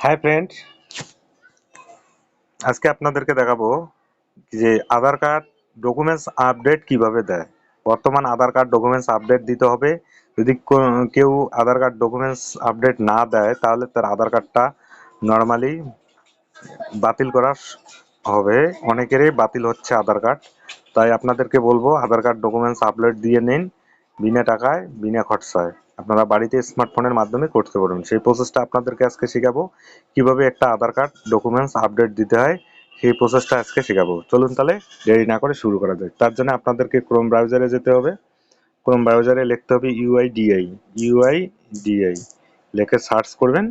Hi friend আজকে আপনাদেরকে দেখাবো যে আধার কার্ড ডকুমেন্টস আপডেট কীভাবে দেয়। বর্তমান আধার কার্ড ডকুমেন্টস আপডেট দিতে হবে। যদি কেউ আধার কার্ড ডকুমেন্টস আপডেট না দেয়, তাহলে তার আধার কার্ডটা নর্মালি বাতিল করা হবে। অনেকেরই বাতিল হচ্ছে আধার কার্ড। তাই আপনাদেরকে বলব, আধার কার্ড ডকুমেন্টস আপলোড দিয়ে নিন, বিনা টাকায়, বিনা খরচায়। আপনারা বাড়িতে স্মার্টফোনের মাধ্যমে করতে পারবেন। সেই প্রসেসটা আপনাদেরকে আজকে শেখাবো। কীভাবে একটা আধার কার্ড ডকুমেন্টস আপডেট দিতে হয়, সেই প্রসেসটা আজকে শেখাবো। চলুন তাহলে দেরি না করে শুরু করা যাক। তার জন্য আপনাদেরকে ক্রোম ব্রাউজারে যেতে হবে। ক্রোম ব্রাউজারে লিখতে হবে ইউআইডিআই ইউআইডিআই লিখে সার্চ করবেন।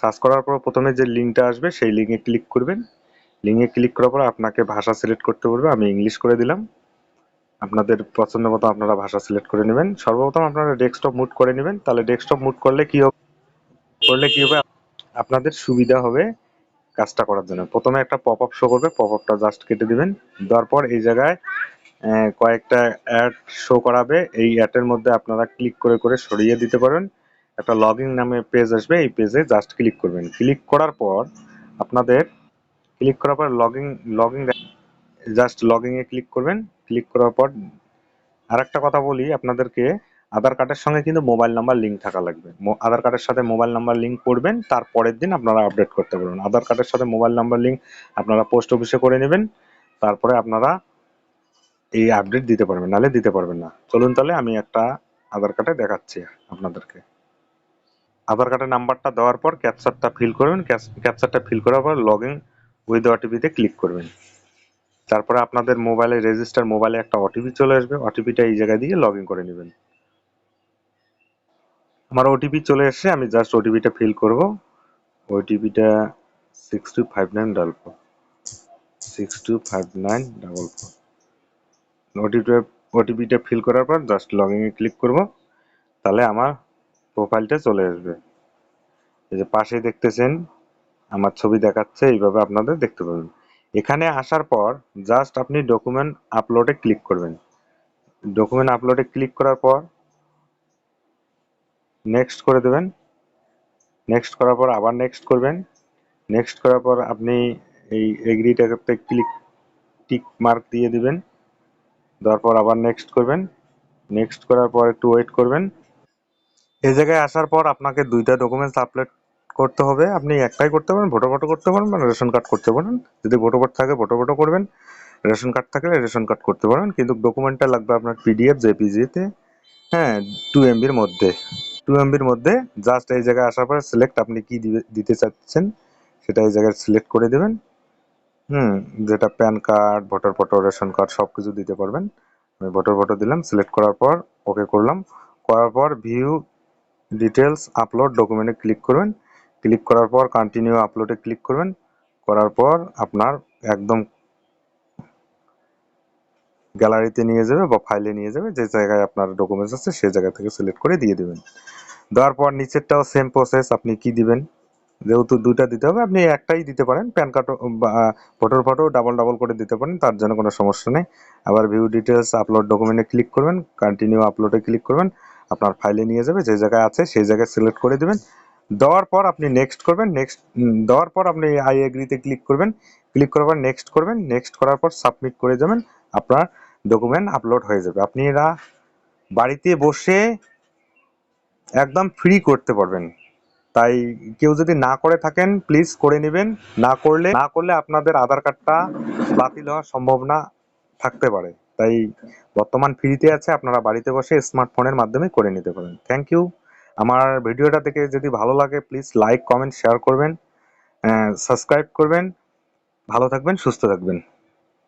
সার্চ করার পর প্রথমে যে লিঙ্কটা আসবে, সেই লিঙ্কে ক্লিক করবেন। লিঙ্কে ক্লিক করার পর আপনাকে ভাষা সিলেক্ট করতে বলবে। আমি ইংলিশ করে দিলাম। আপনাদের পছন্দ মতো আপনারা ভাষা সিলেক্ট করে নেবেন। সর্বপ্রথম আপনারা ডেস্কটপ মুড করে নেবেন। তাহলে ডেস্কটপ মুড করলে কি হবে? করলে কি হবে? আপনাদের সুবিধা হবে কাজটা করার জন্য। প্রথমে একটা পপ আপ শো করবে। পপ আপটা জাস্ট কেটে দিবেন। দেওয়ার পর এই জায়গায় কয়েকটা অ্যাড শো করাবে। এই অ্যাডের মধ্যে আপনারা ক্লিক করে করে সরিয়ে দিতে পারেন। একটা লগইন নামে পেজ আসবে। এই পেজে জাস্ট ক্লিক করবেন। ক্লিক করার পর আপনাদের ক্লিক করার পর লগইন লগইন জাস্ট লগইন এ ক্লিক করবেন। ক্লিক করার পর আরেকটা কথা বলি আপনাদেরকে, আধার কার্ডের সঙ্গে কিন্তু মোবাইল নাম্বার লিঙ্ক থাকা লাগবে। আধার কার্ডের সাথে মোবাইল নাম্বার লিঙ্ক করবেন, তার পরের দিন আপনারা আপডেট করতে পারবেন। আধার কার্ডের সাথে মোবাইল নাম্বার লিঙ্ক আপনারা পোস্ট অফিসে করে নেবেন, তারপরে আপনারা এই আপডেট দিতে পারবেন, নাহলে দিতে পারবেন না। চলুন তাহলে আমি একটা আধার কার্ডে দেখাচ্ছি আপনাদেরকে। আধার কার্ডের নাম্বারটা দেওয়ার পর ক্যাপচারটা ফিল করবেন। ক্যাপচারটা ফিল করার পর লগ ইন উইথ ওটিপিতে ক্লিক করবেন। তারপরে আপনাদের মোবাইলে রেজিস্টার মোবাইলে একটা ওটিপি চলে আসবে। ওটিপিটা এই জায়গায় দিয়ে লগ করে নেবেন। আমার ওটিপি চলে এসেছে, আমি জাস্ট ওটিপিটা ফিল করব। ওটিপিটা six two five nine double four six two five nine double four ওটিপিটা ওটিপিটা ফিল করার পর জাস্ট লগ ইনে ক্লিক করব। তাহলে আমার প্রোফাইলটা চলে আসবে। এই যে পাশে দেখতেছেন, আমার ছবি দেখাচ্ছে, এইভাবে আপনাদের দেখতে পাবেন। এখানে আসার পর জাস্ট আপনি ডকুমেন্ট আপলোডে ক্লিক করবেন। ডকুমেন্ট আপলোডে ক্লিক করার পর নেক্সট করে দেবেন। নেক্সট করার পর আবার নেক্সট করবেন। নেক্সট করার পর আপনি এই এগ্রিটাতে ক্লিক টিক মার্ক দিয়ে দিবেন। দেওয়ার পর আবার নেক্সট করবেন। নেক্সট করার পর একটু ওয়েট করবেন। এই জায়গায় আসার পর আপনাকে দুইটা ডকুমেন্টস আপলোড করতে হবে, আপনি একটাই করতে পারেন ভোটো ফটো করতে পারেন মানে রেশন কার্ড করতে পারেন। যদি ভোটো কার্ড থাকে ভোটো ফটো করবেন। রেশন কার্ড থাকলে রেশন কার্ড করতে পারেন, কিন্তু ডকুমেন্টটা লাগবে আপনার পিডিএফ জেপিজিতে হ্যাঁ টু এমবির মধ্যে। টু এমবির মধ্যে জাস্ট এই জায়গায় আসার পরে সিলেক্ট আপনি কি দিতে চাচ্ছেন, সেটা এই জায়গায় সিলেক্ট করে দেবেন। হুম, যেটা PAN card voter photo ration card সব কিছু দিতে পারবেন। আমি ভোটার ফটো দিলাম সিলেক্ট করার পর ওকে করলাম। করার পর ভিউ ডিটেলস আপলোড ডকুমেন্টে ক্লিক করবেন। ক্লিক করার পর কন্টিনিউ আপলোডে ক্লিক করবেন। করার পর আপনার একদম গ্যালারিতে নিয়ে যাবে বা ফাইলে নিয়ে যাবে, যে জায়গায় আপনার ডকুমেন্টস আছে সেই জায়গা থেকে সিলেক্ট করে দিয়ে দিবেন। দেওয়ার পর নিচেরটাও সেম প্রসেস আপনি কি দিবেন? যেহেতু দুইটা দিতে হবে, আপনি একটাই দিতে পারেন। প্যান কার্ড বা ভোটার ফটো ডাবল ডাবল করে দিতে পারেন, তার জন্য কোনো সমস্যা নেই। আবার ভিউ ডিটেলস আপলোড ডকুমেন্টে ক্লিক করবেন কন্টিনিউ আপলোডে ক্লিক করবেন। আপনার ফাইলে নিয়ে যাবে, যে জায়গায় আছে সেই জায়গায় সিলেক্ট করে দিবেন। দেওয়ার পর আপনি নেক্সট করবেন নেক্সট দেওয়ার পর আপনি আই এগ্রিতে ক্লিক করবেন। ক্লিক করার পর নেক্সট করবেন নেক্সট করার পর সাবমিট করে যাবেন, আপনার ডকুমেন্ট আপলোড হয়ে যাবে। আপনি এরা বাড়িতে বসে একদম ফ্রি করতে পারবেন। তাই কেউ যদি না করে থাকেন প্লিজ করে নেবেন। না করলে না করলে আপনাদের আধার কার্ডটা বাতিল হওয়ার সম্ভাবনা থাকতে পারে। তাই বর্তমান ফ্রিতে আছে, আপনারা বাড়িতে বসে স্মার্টফোনের মাধ্যমে করে নিতে পারেন। থ্যাংক ইউ আমার ভিডিওটা থেকে যদি ভালো লাগে প্লিজ লাইক কমেন্ট শেয়ার করবেন সাবস্ক্রাইব করবেন। ভালো থাকবেন, সুস্থ থাকবেন।